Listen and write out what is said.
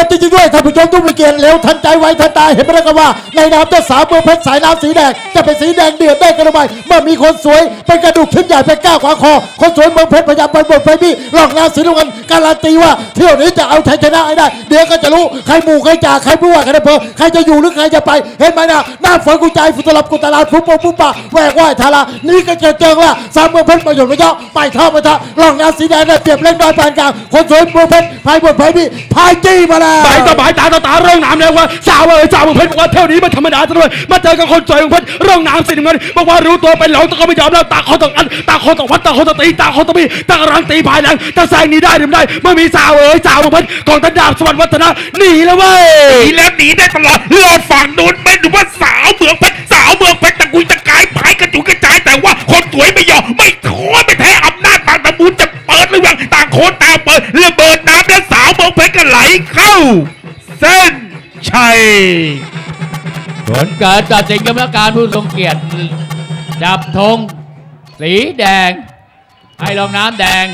ันจริงๆด้วยท่านผู้ชมทุกผู้เกียรติเร็วทันใจไวทันตาเห็นไหมล่ะครับว่า ในน้ำเจ้าสาวเมืองเพชรสายน้ำสีแดงจะเป็นสีแดงเดือดได้กันหรือไมเมื่อมีคนสวยเป็นกระดูกชิ้นใหญ่เป็นก้าวขวาคอ คนสวยเมืองเพชรพยายามไปบทไฟบี้หลอกน้ำสีน้ำเงินการันตีว่าเที่ยวนี้จะเอาชัยชนะให้ได้ เดี๋ยวก็จะรู้ใครหมู่ใครจ่าใครผู้ว่าใครเภอใครจะอยู่หรือใครจะไป เห็นไหมนะหน้าฝนกุใจฟุตลับกุตลาดฟุบปงฟุบปะแหวกว่ายทารานี่ก็เจอเจอว่าสามเมืองเพชรประโยชน์ไม่เยอะไปเท่าไปเท่าหลอกน้ำสีแดงได้เปรียบเล่นน้อยปานกลางคนสวยเมืองเพชรพายบทไฟบี้พายจี้มาแล้วหมายต่อหมายตาต่อตาเรื่องน้ำเลยว่าสาวเอ๋ยสาวเมืองเพชรบอกว่าเท่านี้มันธรรมดาซะด้วยมาเจอกับคนสวยเมืองเพชรเรื่องน้ำสีน้ำเงินบอกว่ารู้ตัวเป็นหลงแต่ก็ไม่ยอมแล้วตาเขาต้องอันตาเขาต้องวัดตาเขาต้องตีตาเขาต้องมีตากำลังตีภายหลังจะแซงหนี้ได้หรือไม่ได้เมื่อมีสาวเอ๋ยสาวเมืองเพชรกองทัพดาบสวรรค์วัฒนะหนีแล้วเว้ยหนีแล้วหนีได้ตลอดรอดฝั่งนู้นไม่ดูว่าสาวเมืองเพชรสาวเมืองเพชรตะกุยตะกายพายกระจุยกระจายแต่ว่าคนสวยไม่ยอมไม่ท้อไม่แพ้อำนาจบางตะบูนจะเปิดหรือยังต่างคนต่างเปิดระเบิดน้ำและสาว เส้นชัยผลการตัดสินกรรมการผู้ทรงเกียรติจับธงสีแดง ให้ลงน้ำแดง